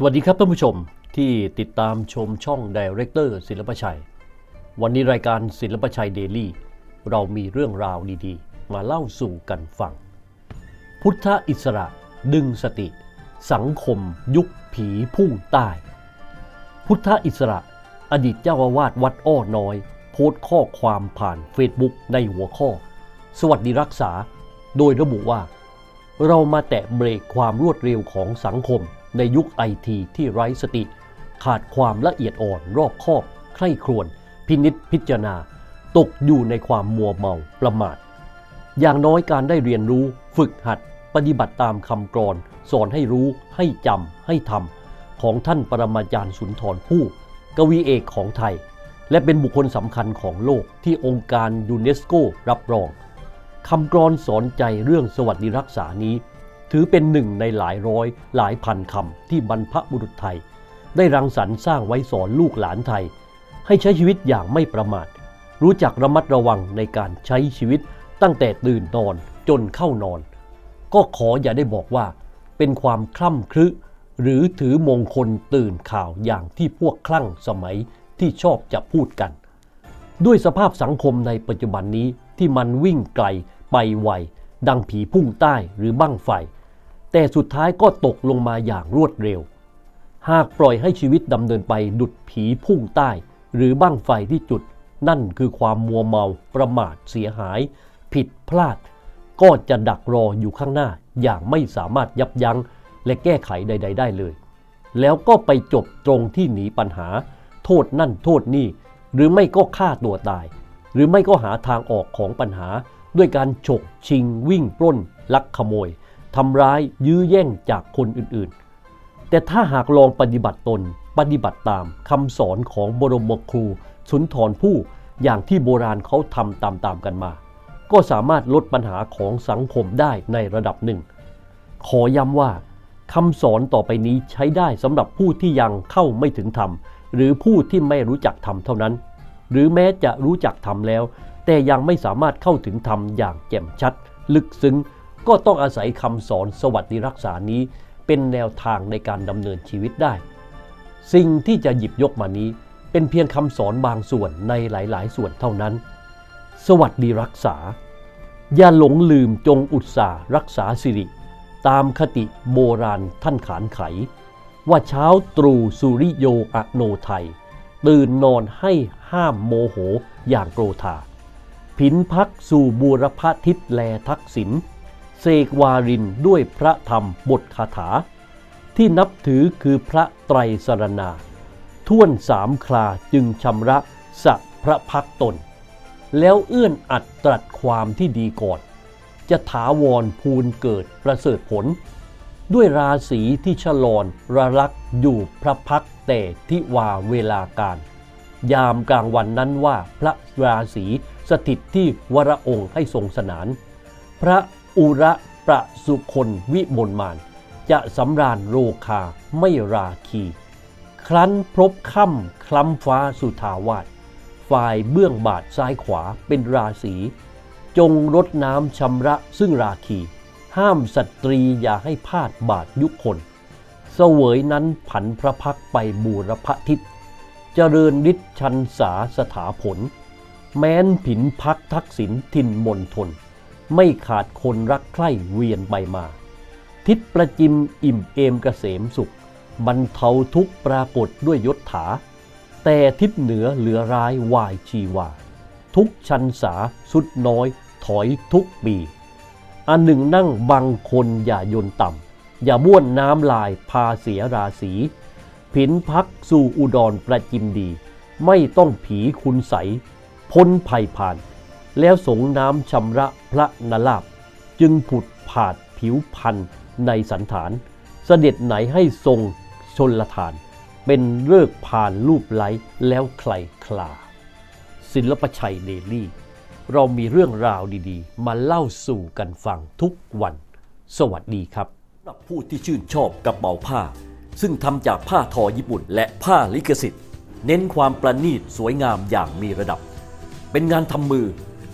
สวัสดีครับท่านผู้ชมที่ติดตามชมช่อง Director ศิลปชัย วันนี้รายการศิลปชัยเดลี่ เรามีเรื่องราวดีๆ มาเล่าสู่กันฟัง พุทธอิสระดึงสติ สังคมยุคผีพุ่งใต้ พุทธอิสระอดีตเจ้าอาวาสวัดอ้อน้อย โพสต์ข้อความผ่านเฟซบุ๊กในหัวข้อ สวัสดีรักษา โดยระบุว่า เรามาแตะเบรกความรวดเร็วของสังคม ในยุคไอทีที่ไร้สติ ขาดความละเอียดอ่อนรอบคอบใคร่ครวญพินิษพิจารณา ตกอยู่ในความมัวเมาประมาท อย่างน้อยการได้เรียนรู้ฝึกหัดปฏิบัติตามคำกรอน สอนให้รู้ให้จำให้ทำของท่านปรมาจารย์สุนทรภู่กวีเอกของไทย และเป็นบุคคลสำคัญของโลกที่องค์การยูเนสโกรับรองคำกรอนสอนใจเรื่องสวัสดิรักษานี้ ถือเป็นหนึ่งในหลายร้อยหลายพันคำที่บรรพบุรุษไทย ได้รังสรรค์สร้างไว้สอนลูกหลานไทย ให้ใช้ชีวิตอย่างไม่ประมาท รู้จักระมัดระวังในการใช้ชีวิตตั้งแต่ตื่นนอนจนเข้านอน ก็ขออย่าได้บอกว่า เป็นความคล่ำครึหรือถือมงคลตื่นข่าวอย่างที่พวกคลั่งสมัยที่ชอบจะพูดกัน ด้วยสภาพสังคมในปัจจุบันนี้ที่มันวิ่งไกลไปไวดังผีพุ่งใต้หรือบั้งไฟ แต่สุดท้ายก็ตกลงมาอย่างรวดเร็ว หากปล่อยให้ชีวิตดำเนินไปดุดผีพุ่งใต้ หรือบั้งไฟที่จุด นั่นคือความมัวเมาประมาทเสียหาย ผิดพลาด ก็จะดักรออยู่ข้างหน้า อย่างไม่สามารถยับยั้งและแก้ไขใด ๆ ได้เลย แล้วก็ไปจบตรงที่หนีปัญหา โทษนั่นโทษนี่ หรือไม่ก็ฆ่าตัวตาย หรือไม่ก็หาทางออกของปัญหา ด้วยการฉกชิงวิ่งปล้น ลักขโมย ทำร้ายยื้อแย่งจากคนอื่นๆ แต่ถ้าหากลองปฏิบัติตนปฏิบัติตามคำสอนของบรมครูสุนทรภู่อย่างที่โบราณเขาทำตามๆกันมา ก็สามารถลดปัญหาของสังคมได้ในระดับหนึ่ง ขอย้ำว่าคำสอนต่อไปนี้ใช้ได้สำหรับผู้ที่ยังเข้าไม่ถึงธรรม หรือผู้ที่ไม่รู้จักธรรมเท่านั้น หรือแม้จะรู้จักธรรมแล้ว แต่ยังไม่สามารถเข้าถึงธรรมอย่างแจ่มชัด ลึกซึ้ง ก็ต้องอาศัยคำสอนสวัสดิรักษานี้เป็นแนวทางในการดำเนินชีวิตได้ สิ่งที่จะหยิบยกมานี้เป็นเพียงคำสอนบางส่วนในหลาย ๆ ส่วนเท่านั้น สวัสดีรักษา อย่าหลงลืมจงอุตสาห์รักษาสิริ ตามคติโบราณท่านขานไข ว่าเช้าตรู่สุริโยอโนไทย ตื่นนอนให้ห้ามโมโหอย่างโกรธา ผินพักสู่บูรพทิศแลทักษิณ เสกวารินด้วยพระธรรมบทคาถา ที่นับถือคือพระไตรสรณาท่วนสามคลาจึงชำระสะพระพักตน แล้วเอื้อนอัดตรัสความที่ดีก่อน จะถาวรภูนเกิดประเสริฐผล ด้วยราศีที่ชะลอนระลักอยู่พระพักแต่ทิวาเวลาการ ยามกลางวันนั้นว่าพระราศีสถิตที่วรองค์ให้ทรงสนาน พระ อุระประสุคนวิมลมาน จะสำราญโรคาไม่ราคี ครั้นพบค่ำคล้ำฟ้าสุทาวาสฝ่ายเบื้องบาทซ้ายขวาเป็นราศีจงรดน้ำชำระซึ่งราคี ห้ามสตรีอย่าให้พลาดบาทยุคน เสวยนั้นผันพระพักไปบูรพทิศ เจริญฤทธิ์ชันสาสถาผล แม้นผินพักทักษิณทินมนทน ไม่ขาดคนรักใคร่เวียนไปมา ทิศประจิมอิ่มเอมเกษมสุข บรรเทาทุกปรากฏด้วยยศถา แต่ทิศเหนือเหลือร้ายวายชีวา ทุกชันสาสุดน้อยถอยทุกปีอันหนึ่งนั่งบังคนอย่ายนต่ำ อย่าบ้วนน้ำลายพาเสียราศี ผินพักสู่อุดรประจิมดี ไม่ต้องผีคุณใสพ้นภัยผ่าน แล้วสงน้ำชำระพระนลาบ จึงผุดผาดผิวพันธ์ในสันฐาน เสด็จไหนให้ทรงชนละทาน เป็นเลิกผ่านรูปไหลแล้วใครคลา ศิลปชัยเดลี่ เรามีเรื่องราวดีๆ มาเล่าสู่กันฟังทุกวัน สวัสดีครับสำหรับผู้ที่ชื่นชอบกระเป๋าผ้า ซึ่งทำจากผ้าทอญี่ปุ่นและผ้าลิขสิทธิ์ เน้นความประณีตสวยงามอย่างมีระดับ เป็นงานทำมือ